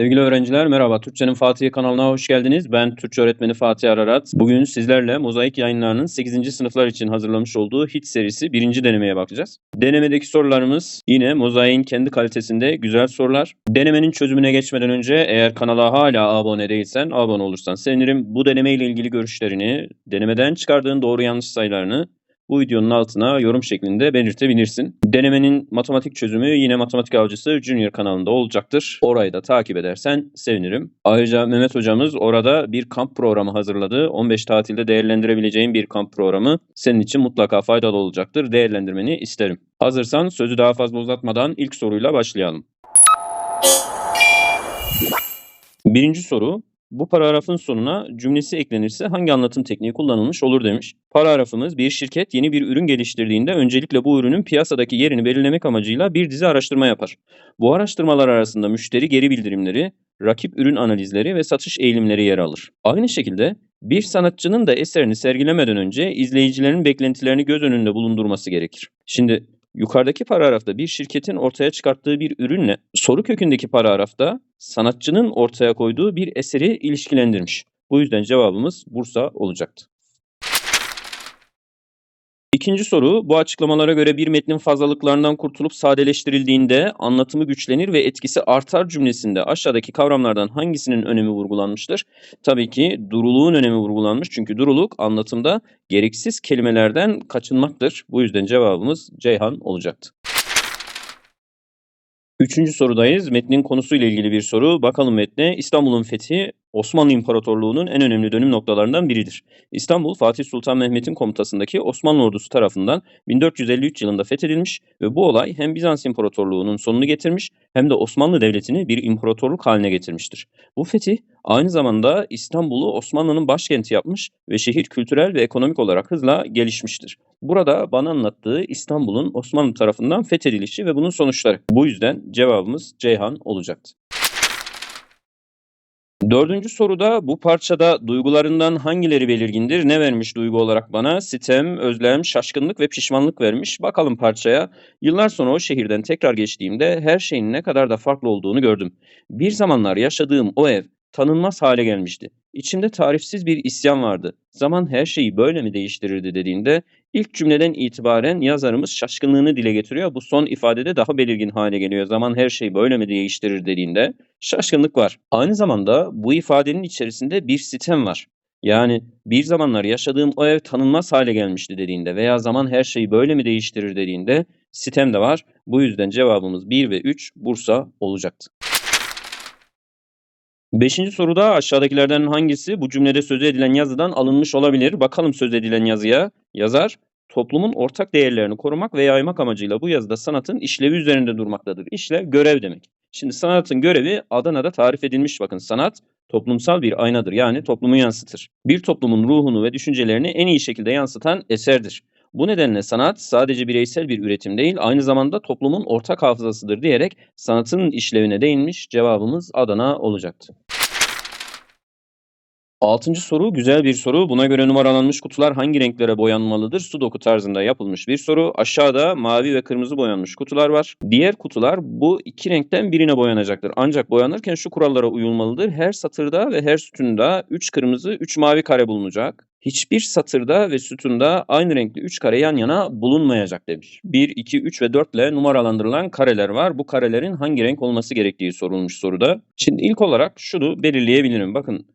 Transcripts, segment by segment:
Sevgili öğrenciler merhaba. Türkçenin Fatih'i kanalına hoş geldiniz. Ben Türkçe öğretmeni Fatih Ararat. Bugün sizlerle Mozaik Yayınları'nın 8. sınıflar için hazırlamış olduğu HIT serisi 1. denemeye bakacağız. Denemedeki sorularımız yine Mozaik'in kendi kalitesinde güzel sorular. Denemenin çözümüne geçmeden önce eğer kanala hala abone değilsen abone olursan sevinirim. Bu deneme ile ilgili görüşlerini, denemeden çıkardığın doğru yanlış sayılarını bu videonun altına yorum şeklinde belirtebilirsin. Denemenin matematik çözümü yine Matematik Avcısı Junior kanalında olacaktır. Orayı da takip edersen sevinirim. Ayrıca Mehmet hocamız orada bir kamp programı hazırladı. 15 tatilde değerlendirebileceğin bir kamp programı senin için mutlaka faydalı olacaktır. Değerlendirmeni isterim. Hazırsan sözü daha fazla uzatmadan ilk soruyla başlayalım. Birinci soru bu paragrafın sonuna cümlesi eklenirse hangi anlatım tekniği kullanılmış olur demiş. Paragrafımız bir şirket yeni bir ürün geliştirdiğinde öncelikle bu ürünün piyasadaki yerini belirlemek amacıyla bir dizi araştırma yapar. Bu araştırmalar arasında müşteri geri bildirimleri, rakip ürün analizleri ve satış eğilimleri yer alır. Aynı şekilde bir sanatçının da eserini sergilemeden önce izleyicilerin beklentilerini göz önünde bulundurması gerekir. Şimdi yukarıdaki paragrafta bir şirketin ortaya çıkarttığı bir ürünle soru kökündeki paragrafta sanatçının ortaya koyduğu bir eseri ilişkilendirmiş. Bu yüzden cevabımız Bursa olacaktı. İkinci soru, bu açıklamalara göre bir metnin fazlalıklarından kurtulup sadeleştirildiğinde anlatımı güçlenir ve etkisi artar cümlesinde aşağıdaki kavramlardan hangisinin önemi vurgulanmıştır? Tabii ki duruluğun önemi vurgulanmış çünkü duruluk anlatımda gereksiz kelimelerden kaçınmaktır. Bu yüzden cevabımız Ceyhan olacaktı. Üçüncü sorudayız. Metnin konusuyla ilgili bir soru. Bakalım metne. İstanbul'un fethi Osmanlı İmparatorluğu'nun en önemli dönüm noktalarından biridir. İstanbul, Fatih Sultan Mehmet'in komutasındaki Osmanlı ordusu tarafından 1453 yılında fethedilmiş ve bu olay hem Bizans İmparatorluğu'nun sonunu getirmiş hem de Osmanlı Devleti'ni bir imparatorluk haline getirmiştir. Bu fetih aynı zamanda İstanbul'u Osmanlı'nın başkenti yapmış ve şehir kültürel ve ekonomik olarak hızla gelişmiştir. Burada bana anlattığı İstanbul'un Osmanlı tarafından fethedilişi ve bunun sonuçları. Bu yüzden cevabımız Ceyhan olacaktı. Dördüncü soruda bu parçada duygularından hangileri belirgindir? Ne vermiş duygu olarak bana? Sitem, özlem, şaşkınlık ve pişmanlık vermiş. Bakalım parçaya. Yıllar sonra o şehirden tekrar geçtiğimde her şeyin ne kadar da farklı olduğunu gördüm. Bir zamanlar yaşadığım o ev tanınmaz hale gelmişti. İçimde tarifsiz bir isyan vardı. Zaman her şeyi böyle mi değiştirirdi dediğinde ilk cümleden itibaren yazarımız şaşkınlığını dile getiriyor. Bu son ifadede daha belirgin hale geliyor. Zaman her şeyi böyle mi değiştirir dediğinde şaşkınlık var. Aynı zamanda bu ifadenin içerisinde bir sitem var. Yani bir zamanlar yaşadığım o ev tanınmaz hale gelmişti dediğinde veya zaman her şeyi böyle mi değiştirir dediğinde sitem de var. Bu yüzden cevabımız 1 ve 3 Bursa olacaktı. Beşinci soruda aşağıdakilerden hangisi bu cümlede söz edilen yazıdan alınmış olabilir? Bakalım söz edilen yazıya. Yazar, toplumun ortak değerlerini korumak ve yaymak amacıyla bu yazıda sanatın işlevi üzerinde durmaktadır. İşlev, görev demek. Şimdi sanatın görevi Adana'da tarif edilmiş bakın. Sanat toplumsal bir aynadır yani toplumu yansıtır. Bir toplumun ruhunu ve düşüncelerini en iyi şekilde yansıtan eserdir. Bu nedenle sanat sadece bireysel bir üretim değil, aynı zamanda toplumun ortak hafızasıdır diyerek sanatın işlevine değinmiş cevabımız Adana olacaktı. Altıncı soru güzel bir soru. Buna göre numaralanmış kutular hangi renklere boyanmalıdır? Sudoku tarzında yapılmış bir soru. Aşağıda mavi ve kırmızı boyanmış kutular var. Diğer kutular bu iki renkten birine boyanacaktır. Ancak boyanırken şu kurallara uyulmalıdır. Her satırda ve her sütunda 3 kırmızı 3 mavi kare bulunacak. Hiçbir satırda ve sütunda aynı renkli 3 kare yan yana bulunmayacak demiş. 1, 2, 3 ve 4 ile numaralandırılan kareler var. Bu karelerin hangi renk olması gerektiği sorulmuş soruda. Şimdi ilk olarak şunu belirleyebilirim. Bakın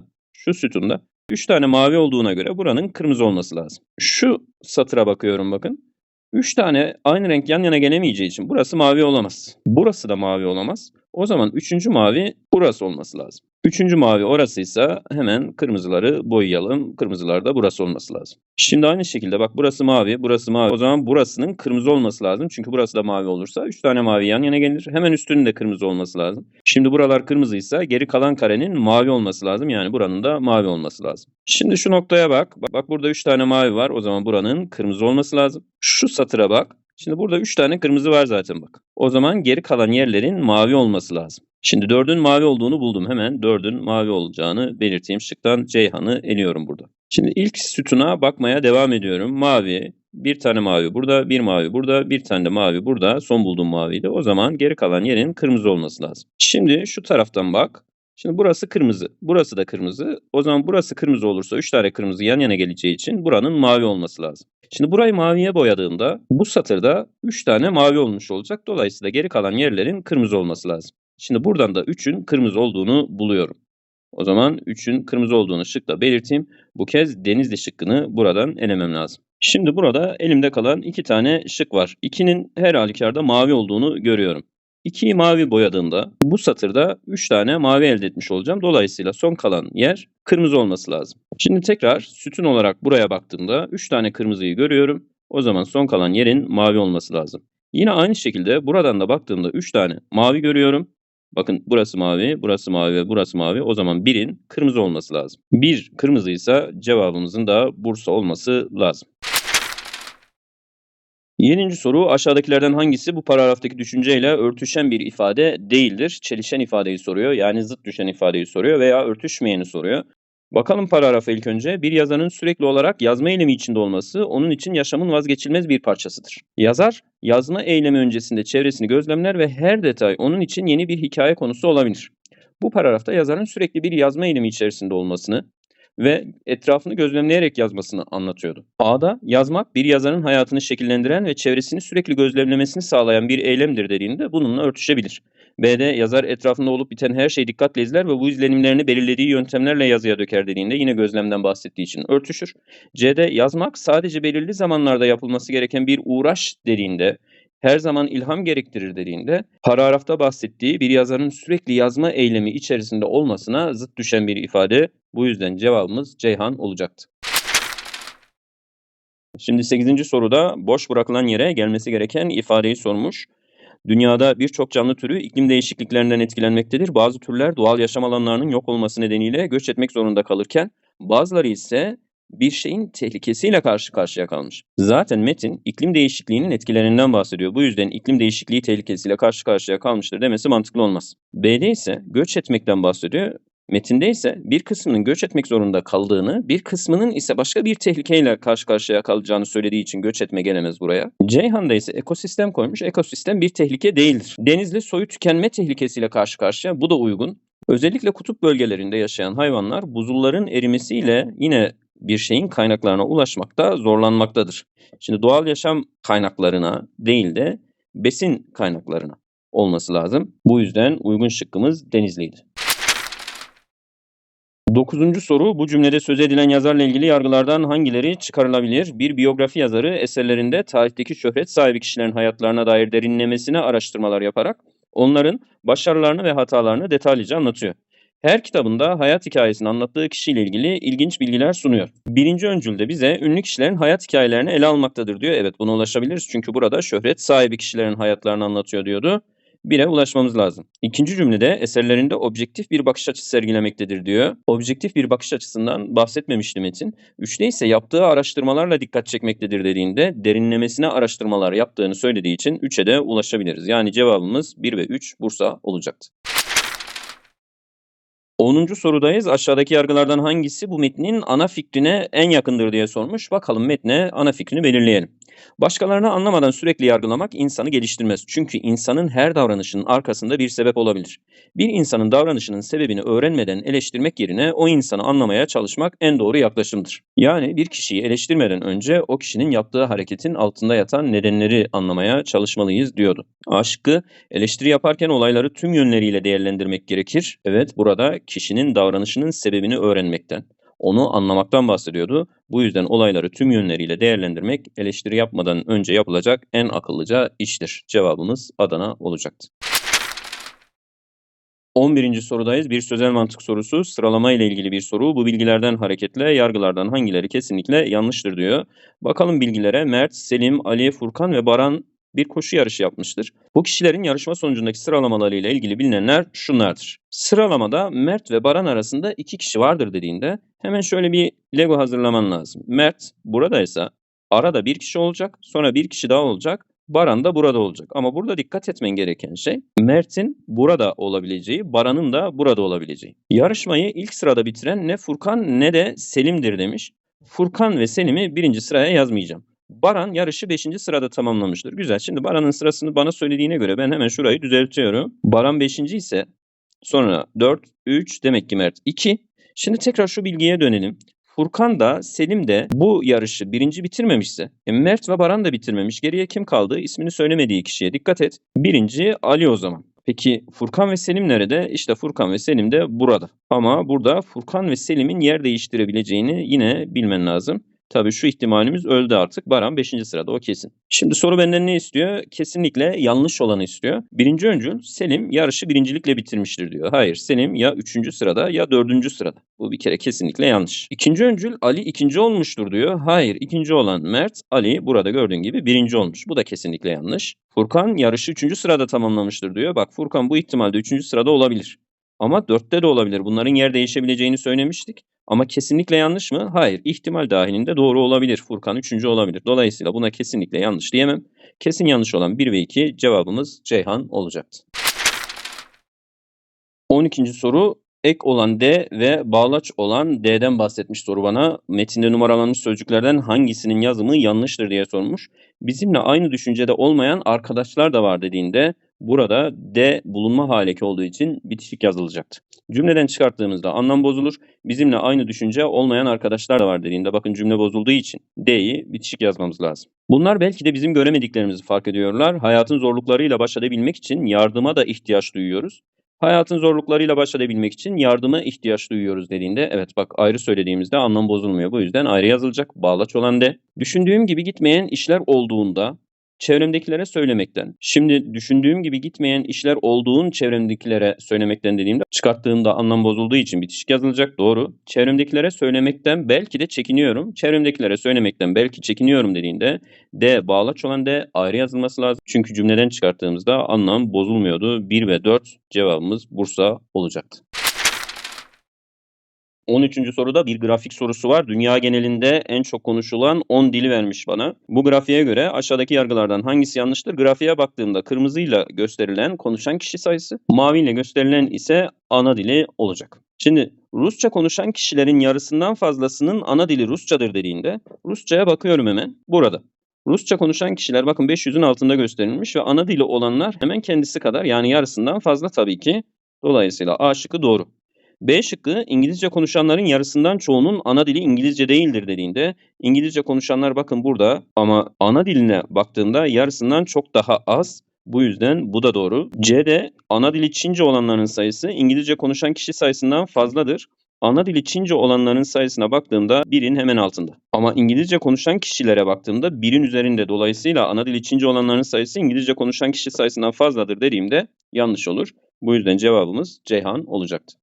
şu sütunda 3 tane mavi olduğuna göre buranın kırmızı olması lazım. Şu satıra bakıyorum bakın. 3 tane aynı renk yan yana gelemeyeceği için burası mavi olamaz. Burası da mavi olamaz. O zaman üçüncü mavi burası olması lazım. Üçüncü mavi orasıysa hemen kırmızıları boyayalım. Kırmızılar da burası olması lazım. Şimdi aynı şekilde bak burası mavi, burası mavi. O zaman burasının kırmızı olması lazım. Çünkü burası da mavi olursa 3 tane mavi yan yana gelir. Hemen üstünün de kırmızı olması lazım. Şimdi buralar kırmızıysa geri kalan karenin mavi olması lazım. Yani buranın da mavi olması lazım. Şimdi şu noktaya bak. Bak burada 3 tane mavi var. O zaman buranın kırmızı olması lazım. Şu satıra bak. Şimdi burada 3 tane kırmızı var zaten bak. O zaman geri kalan yerlerin mavi olması lazım. Şimdi 4'ün mavi olduğunu buldum. Hemen 4'ün mavi olacağını belirteyim. Şıktan Ceyhan'ı eliyorum burada. Şimdi ilk sütuna bakmaya devam ediyorum. Mavi, bir tane mavi burada, bir mavi burada, bir tane de mavi burada. Son bulduğum maviydi. O zaman geri kalan yerin kırmızı olması lazım. Şimdi şu taraftan bak. Şimdi burası kırmızı. Burası da kırmızı. O zaman burası kırmızı olursa 3 tane kırmızı yan yana geleceği için buranın mavi olması lazım. Şimdi burayı maviye boyadığımda bu satırda 3 tane mavi olmuş olacak. Dolayısıyla geri kalan yerlerin kırmızı olması lazım. Şimdi buradan da 3'ün kırmızı olduğunu buluyorum. O zaman 3'ün kırmızı olduğunu şıkla belirteyim. Bu kez Denizli şıkkını buradan elemem lazım. Şimdi burada elimde kalan iki tane şık var. 2'nin her halükarda mavi olduğunu görüyorum. 2'yi mavi boyadığımda bu satırda 3 tane mavi elde etmiş olacağım. Dolayısıyla son kalan yer kırmızı olması lazım. Şimdi tekrar sütun olarak buraya baktığımda 3 tane kırmızıyı görüyorum. O zaman son kalan yerin mavi olması lazım. Yine aynı şekilde buradan da baktığımda 3 tane mavi görüyorum. Bakın burası mavi, burası mavi ve burası mavi. O zaman 1'in kırmızı olması lazım. 1 kırmızıysa cevabımızın da Bursa olması lazım. Yedinci soru aşağıdakilerden hangisi bu paragraftaki düşünceyle örtüşen bir ifade değildir? Çelişen ifadeyi soruyor yani zıt düşen ifadeyi soruyor veya örtüşmeyeni soruyor. Bakalım paragrafa ilk önce. Bir yazarın sürekli olarak yazma eylemi içinde olması onun için yaşamın vazgeçilmez bir parçasıdır. Yazar, yazma eylemi öncesinde çevresini gözlemler ve her detay onun için yeni bir hikaye konusu olabilir. Bu paragrafta yazarın sürekli bir yazma eylemi içerisinde olmasını, ve etrafını gözlemleyerek yazmasını anlatıyordu. A'da yazmak bir yazarın hayatını şekillendiren ve çevresini sürekli gözlemlemesini sağlayan bir eylemdir dediğinde bununla örtüşebilir. B'de yazar etrafında olup biten her şeyi dikkatle izler ve bu izlenimlerini belirlediği yöntemlerle yazıya döker dediğinde yine gözlemden bahsettiği için örtüşür. C'de yazmak sadece belirli zamanlarda yapılması gereken bir uğraş dediğinde her zaman ilham gerektirir dediğinde paragrafta bahsettiği bir yazarın sürekli yazma eylemi içerisinde olmasına zıt düşen bir ifade. Bu yüzden cevabımız Ceyhan olacaktı. Şimdi 8. soruda boş bırakılan yere gelmesi gereken ifadeyi sormuş. Dünyada birçok canlı türü iklim değişikliklerinden etkilenmektedir. Bazı türler doğal yaşam alanlarının yok olması nedeniyle göç etmek zorunda kalırken bazıları ise bir şeyin tehlikesiyle karşı karşıya kalmış. Zaten metin iklim değişikliğinin etkilerinden bahsediyor. Bu yüzden iklim değişikliği tehlikesiyle karşı karşıya kalmıştır demesi mantıklı olmaz. B'de ise göç etmekten bahsediyor. Metinde ise bir kısmının göç etmek zorunda kaldığını, bir kısmının ise başka bir tehlikeyle karşı karşıya kalacağını söylediği için göç etme gelemez buraya. Ceyhan'da ise ekosistem koymuş. Ekosistem bir tehlike değildir. Denizli soyu tükenme tehlikesiyle karşı karşıya. Bu da uygun. Özellikle kutup bölgelerinde yaşayan hayvanlar buzulların erimesiyle yine bir şeyin kaynaklarına ulaşmakta zorlanmaktadır. Şimdi doğal yaşam kaynaklarına değil de besin kaynaklarına olması lazım. Bu yüzden uygun şıkkımız Denizli'ydi. Dokuzuncu soru bu cümlede söz edilen yazarla ilgili yargılardan hangileri çıkarılabilir? Bir biyografi yazarı eserlerinde tarihteki şöhret sahibi kişilerin hayatlarına dair derinlemesine araştırmalar yaparak onların başarılarını ve hatalarını detaylıca anlatıyor. Her kitabında hayat hikayesini anlattığı kişiyle ilgili ilginç bilgiler sunuyor. Birinci öncülde bize ünlü kişilerin hayat hikayelerini ele almaktadır diyor. Evet buna ulaşabiliriz çünkü burada şöhret sahibi kişilerin hayatlarını anlatıyor diyordu. Bire ulaşmamız lazım. İkinci cümlede eserlerinde objektif bir bakış açısı sergilemektedir diyor. Objektif bir bakış açısından bahsetmemişti Metin. Üçte ise yaptığı araştırmalarla dikkat çekmektedir dediğinde derinlemesine araştırmalar yaptığını söylediği için 3'e de ulaşabiliriz. Yani cevabımız 1 ve 3 Bursa olacaktı. 10. sorudayız. Aşağıdaki yargılardan hangisi bu metnin ana fikrine en yakındır diye sormuş. Bakalım metne ana fikrini belirleyelim. Başkalarını anlamadan sürekli yargılamak insanı geliştirmez. Çünkü insanın her davranışının arkasında bir sebep olabilir. Bir insanın davranışının sebebini öğrenmeden eleştirmek yerine o insanı anlamaya çalışmak en doğru yaklaşımdır. Yani bir kişiyi eleştirmeden önce o kişinin yaptığı hareketin altında yatan nedenleri anlamaya çalışmalıyız diyordu. A şıkkı eleştiri yaparken olayları tüm yönleriyle değerlendirmek gerekir. Evet burada kişinin davranışının sebebini öğrenmekten onu anlamaktan bahsediyordu. Bu yüzden olayları tüm yönleriyle değerlendirmek eleştiri yapmadan önce yapılacak en akıllıca iştir. Cevabımız Adana olacaktı. 11. sorudayız. Bir sözel mantık sorusu. Sıralama ile ilgili bir soru. Bu bilgilerden hareketle yargılardan hangileri kesinlikle yanlıştır diyor. Bakalım bilgilere. Mert, Selim, Ali, Furkan ve Baran bir koşu yarışı yapmıştır. Bu kişilerin yarışma sonucundaki sıralamalarıyla ilgili bilinenler şunlardır. Sıralamada Mert ve Baran arasında iki kişi vardır dediğinde hemen şöyle bir Lego hazırlaman lazım. Mert buradaysa arada bir kişi olacak, sonra bir kişi daha olacak. Baran da burada olacak. Ama burada dikkat etmen gereken şey Mert'in burada olabileceği, Baran'ın da burada olabileceği. Yarışmayı ilk sırada bitiren ne Furkan ne de Selim'dir demiş. Furkan ve Selim'i birinci sıraya yazmayacağım. Baran yarışı 5. sırada tamamlamıştır. Güzel. Şimdi Baran'ın sırasını bana söylediğine göre ben hemen şurayı düzeltiyorum. Baran 5. ise Sonra 4, 3 demek ki Mert 2. Şimdi tekrar şu bilgiye dönelim. Furkan da Selim de bu yarışı birinci bitirmemişse e, Mert ve Baran da bitirmemiş. Geriye kim kaldı? İsmini söylemediği kişiye dikkat et. Birinci Ali o zaman. Peki Furkan ve Selim nerede? İşte Furkan ve Selim de burada. Ama burada Furkan ve Selim'in yer değiştirebileceğini yine bilmen lazım. Tabii şu ihtimalimiz öldü artık. Baran 5. sırada o kesin. Şimdi soru benden ne istiyor? Kesinlikle yanlış olanı istiyor. Birinci öncül Selim yarışı birincilikle bitirmiştir diyor. Hayır Selim ya 3. sırada ya 4. sırada. Bu bir kere kesinlikle yanlış. İkinci öncül Ali ikinci olmuştur diyor. Hayır ikinci olan Mert Ali burada gördüğün gibi birinci olmuş. Bu da kesinlikle yanlış. Furkan yarışı 3. sırada tamamlamıştır diyor. Bak Furkan bu ihtimalde 3. sırada olabilir. Ama 4'te de olabilir. Bunların yer değişebileceğini söylemiştik. Ama kesinlikle yanlış mı? Hayır. İhtimal dahilinde doğru olabilir. Furkan 3. olabilir. Dolayısıyla buna kesinlikle yanlış diyemem. Kesin yanlış olan 1 ve 2 cevabımız Ceyhan olacaktı. 12. soru ek olan D ve bağlaç olan D'den bahsetmiş soru bana. Metinde numaralanmış sözcüklerden hangisinin yazımı yanlıştır diye sormuş. Bizimle aynı düşüncede olmayan arkadaşlar da var dediğinde burada D bulunma haleki olduğu için bitişik yazılacaktı. Cümleden çıkarttığımızda anlam bozulur. Bizimle aynı düşünce olmayan arkadaşlar da var dediğinde bakın cümle bozulduğu için D'yi bitişik yazmamız lazım. Bunlar belki de bizim göremediklerimizi fark ediyorlar. Hayatın zorluklarıyla baş edebilmek için yardıma da ihtiyaç duyuyoruz. Hayatın zorluklarıyla baş edebilmek için yardıma ihtiyaç duyuyoruz dediğinde evet bak ayrı söylediğimizde anlam bozulmuyor. Bu yüzden ayrı yazılacak. Bağlaç olan de. Düşündüğüm gibi gitmeyen işler olduğunda çevremdekilere söylemekten. Şimdi düşündüğüm gibi gitmeyen işler olduğun çevremdekilere söylemekten dediğimde çıkarttığımda anlam bozulduğu için bitişik yazılacak. Doğru. Çevremdekilere söylemekten belki de çekiniyorum. Çevremdekilere söylemekten belki çekiniyorum dediğinde D bağlaç olan D ayrı yazılması lazım. Çünkü cümleden çıkarttığımızda anlam bozulmuyordu. 1 ve 4 cevabımız Bursa olacaktı. 13. soruda bir grafik sorusu var. Dünya genelinde en çok konuşulan 10 dili vermiş bana. Bu grafiğe göre aşağıdaki yargılardan hangisi yanlıştır? Grafiğe baktığımda kırmızıyla gösterilen konuşan kişi sayısı, maviyle gösterilen ise ana dili olacak. Şimdi Rusça konuşan kişilerin yarısından fazlasının ana dili Rusçadır dediğinde Rusça'ya bakıyorum hemen burada. Rusça konuşan kişiler bakın 500'ün altında gösterilmiş ve ana dili olanlar hemen kendisi kadar yani yarısından fazla tabii ki. Dolayısıyla A şıkkı doğru. B şıkkı İngilizce konuşanların yarısından çoğunun ana dili İngilizce değildir dediğinde İngilizce konuşanlar bakın burada ama ana diline baktığında yarısından çok daha az. Bu yüzden bu da doğru. C'de ana dili Çince olanların sayısı İngilizce konuşan kişi sayısından fazladır. Ana dili Çince olanların sayısına baktığımda birin hemen altında. Ama İngilizce konuşan kişilere baktığımda birin üzerinde. Dolayısıyla ana dili Çince olanların sayısı İngilizce konuşan kişi sayısından fazladır dediğimde yanlış olur. Bu yüzden cevabımız Ceyhan olacaktı.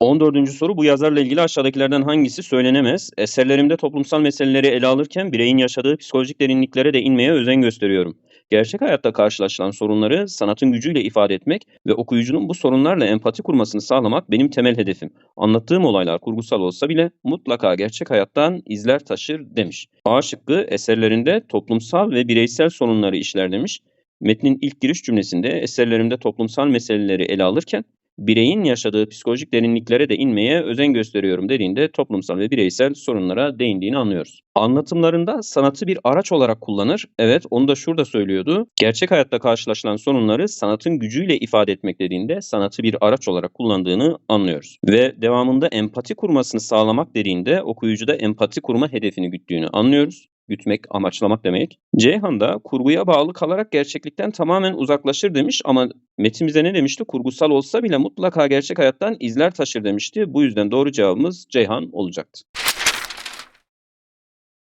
14. soru bu yazarla ilgili aşağıdakilerden hangisi söylenemez? Eserlerimde toplumsal meseleleri ele alırken bireyin yaşadığı psikolojik derinliklere de inmeye özen gösteriyorum. Gerçek hayatta karşılaşılan sorunları sanatın gücüyle ifade etmek ve okuyucunun bu sorunlarla empati kurmasını sağlamak benim temel hedefim. Anlattığım olaylar kurgusal olsa bile mutlaka gerçek hayattan izler taşır demiş. A şıkkı eserlerinde toplumsal ve bireysel sorunları işler demiş. Metnin ilk giriş cümlesinde eserlerimde toplumsal meseleleri ele alırken bireyin yaşadığı psikolojik derinliklere de inmeye özen gösteriyorum dediğinde toplumsal ve bireysel sorunlara değindiğini anlıyoruz. Anlatımlarında sanatı bir araç olarak kullanır. Evet onu da şurada söylüyordu. Gerçek hayatta karşılaşılan sorunları sanatın gücüyle ifade etmek dediğinde sanatı bir araç olarak kullandığını anlıyoruz. Ve devamında empati kurmasını sağlamak dediğinde okuyucuda empati kurma hedefini güttüğünü anlıyoruz gütmek, amaçlamak demek. Ceyhan da kurguya bağlı kalarak gerçeklikten tamamen uzaklaşır demiş ama Metin bize ne demişti? Kurgusal olsa bile mutlaka gerçek hayattan izler taşır demişti. Bu yüzden doğru cevabımız Ceyhan olacaktı.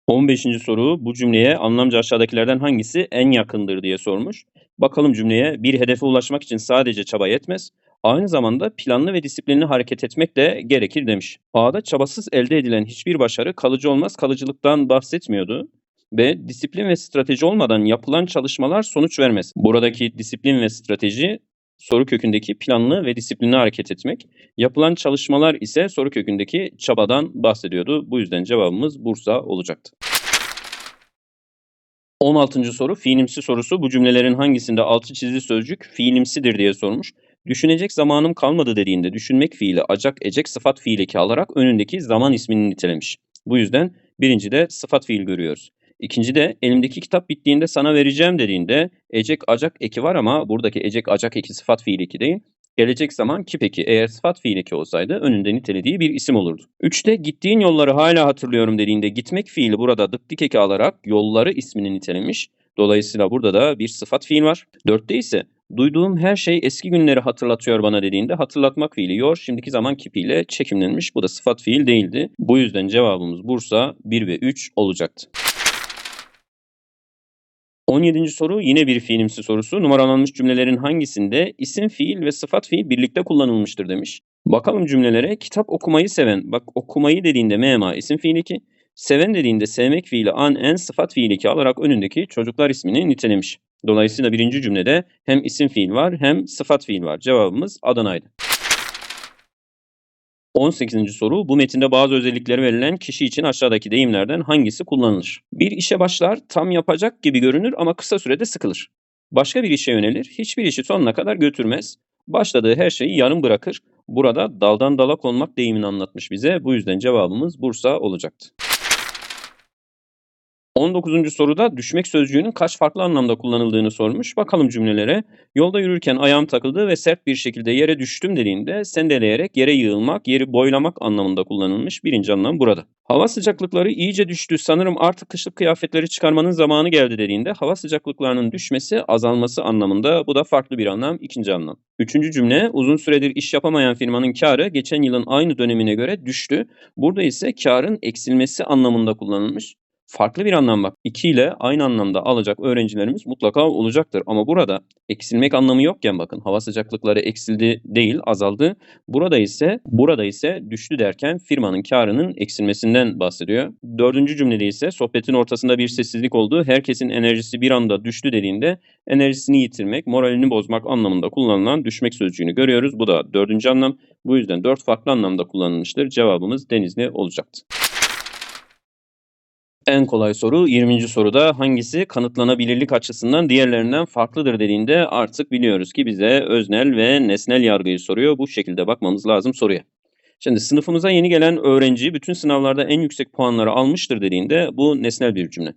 15. soru bu cümleye anlamca aşağıdakilerden hangisi en yakındır diye sormuş. Bakalım cümleye bir hedefe ulaşmak için sadece çaba yetmez. Aynı zamanda planlı ve disiplinli hareket etmek de gerekir demiş. A'da çabasız elde edilen hiçbir başarı kalıcı olmaz kalıcılıktan bahsetmiyordu. B. Disiplin ve strateji olmadan yapılan çalışmalar sonuç vermez. Buradaki disiplin ve strateji soru kökündeki planlı ve disiplinli hareket etmek. Yapılan çalışmalar ise soru kökündeki çabadan bahsediyordu. Bu yüzden cevabımız Bursa olacaktı. 16. soru fiilimsi sorusu. Bu cümlelerin hangisinde altı çizili sözcük fiilimsidir diye sormuş. Düşünecek zamanım kalmadı dediğinde düşünmek fiili acak ecek sıfat fiil eki alarak önündeki zaman ismini nitelemiş. Bu yüzden birincide sıfat fiil görüyoruz. İkinci de elimdeki kitap bittiğinde sana vereceğim dediğinde ecek acak eki var ama buradaki ecek acak eki sıfat fiil eki değil. Gelecek zaman ki peki eğer sıfat fiil eki olsaydı önünde nitelediği bir isim olurdu. Üçte gittiğin yolları hala hatırlıyorum dediğinde gitmek fiili burada dık dik eki alarak yolları ismini nitelemiş. Dolayısıyla burada da bir sıfat fiil var. Dörtte ise duyduğum her şey eski günleri hatırlatıyor bana dediğinde hatırlatmak fiili yor şimdiki zaman kipiyle çekimlenmiş. Bu da sıfat fiil değildi. Bu yüzden cevabımız Bursa 1 ve 3 olacaktı. 17. soru yine bir fiilimsi sorusu. Numaralanmış cümlelerin hangisinde isim fiil ve sıfat fiil birlikte kullanılmıştır demiş. Bakalım cümlelere. Kitap okumayı seven. Bak okumayı dediğinde mema isim fiil 2. Seven dediğinde sevmek fiili an en sıfat fiil 2 alarak önündeki çocuklar ismini nitelemiş. Dolayısıyla birinci cümlede hem isim fiil var hem sıfat fiil var. Cevabımız Adana'ydı. 18. soru bu metinde bazı özellikleri verilen kişi için aşağıdaki deyimlerden hangisi kullanılır? Bir işe başlar, tam yapacak gibi görünür ama kısa sürede sıkılır. Başka bir işe yönelir, hiçbir işi sonuna kadar götürmez. Başladığı her şeyi yarım bırakır. Burada daldan dala konmak deyimini anlatmış bize. Bu yüzden cevabımız Bursa olacaktı. 19. soruda düşmek sözcüğünün kaç farklı anlamda kullanıldığını sormuş. Bakalım cümlelere. Yolda yürürken ayağım takıldı ve sert bir şekilde yere düştüm dediğinde sendeleyerek yere yığılmak, yeri boylamak anlamında kullanılmış. Birinci anlam burada. Hava sıcaklıkları iyice düştü. Sanırım artık kışlık kıyafetleri çıkarmanın zamanı geldi dediğinde hava sıcaklıklarının düşmesi, azalması anlamında. Bu da farklı bir anlam. ikinci anlam. Üçüncü cümle uzun süredir iş yapamayan firmanın karı geçen yılın aynı dönemine göre düştü. Burada ise karın eksilmesi anlamında kullanılmış farklı bir anlam bak. 2 ile aynı anlamda alacak öğrencilerimiz mutlaka olacaktır. Ama burada eksilmek anlamı yokken bakın hava sıcaklıkları eksildi değil azaldı. Burada ise burada ise düştü derken firmanın karının eksilmesinden bahsediyor. Dördüncü cümlede ise sohbetin ortasında bir sessizlik oldu. Herkesin enerjisi bir anda düştü dediğinde enerjisini yitirmek, moralini bozmak anlamında kullanılan düşmek sözcüğünü görüyoruz. Bu da dördüncü anlam. Bu yüzden dört farklı anlamda kullanılmıştır. Cevabımız Denizli olacaktı. En kolay soru 20. soruda hangisi kanıtlanabilirlik açısından diğerlerinden farklıdır dediğinde artık biliyoruz ki bize öznel ve nesnel yargıyı soruyor. Bu şekilde bakmamız lazım soruya. Şimdi sınıfımıza yeni gelen öğrenci bütün sınavlarda en yüksek puanları almıştır dediğinde bu nesnel bir cümle.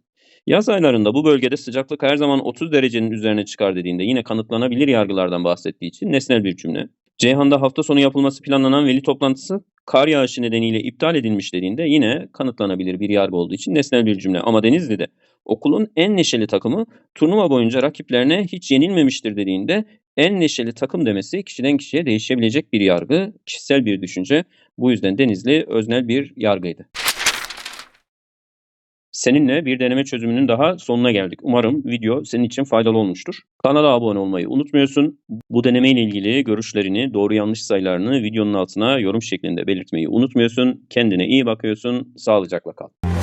Yaz aylarında bu bölgede sıcaklık her zaman 30 derecenin üzerine çıkar dediğinde yine kanıtlanabilir yargılardan bahsettiği için nesnel bir cümle. Ceyhan'da hafta sonu yapılması planlanan veli toplantısı kar yağışı nedeniyle iptal edilmiş dediğinde yine kanıtlanabilir bir yargı olduğu için nesnel bir cümle. Ama Denizli'de okulun en neşeli takımı turnuva boyunca rakiplerine hiç yenilmemiştir dediğinde en neşeli takım demesi kişiden kişiye değişebilecek bir yargı, kişisel bir düşünce. Bu yüzden Denizli öznel bir yargıydı. Seninle bir deneme çözümünün daha sonuna geldik. Umarım video senin için faydalı olmuştur. Kanala abone olmayı unutmuyorsun. Bu deneme ile ilgili görüşlerini, doğru yanlış sayılarını videonun altına yorum şeklinde belirtmeyi unutmuyorsun. Kendine iyi bakıyorsun. Sağlıcakla kal.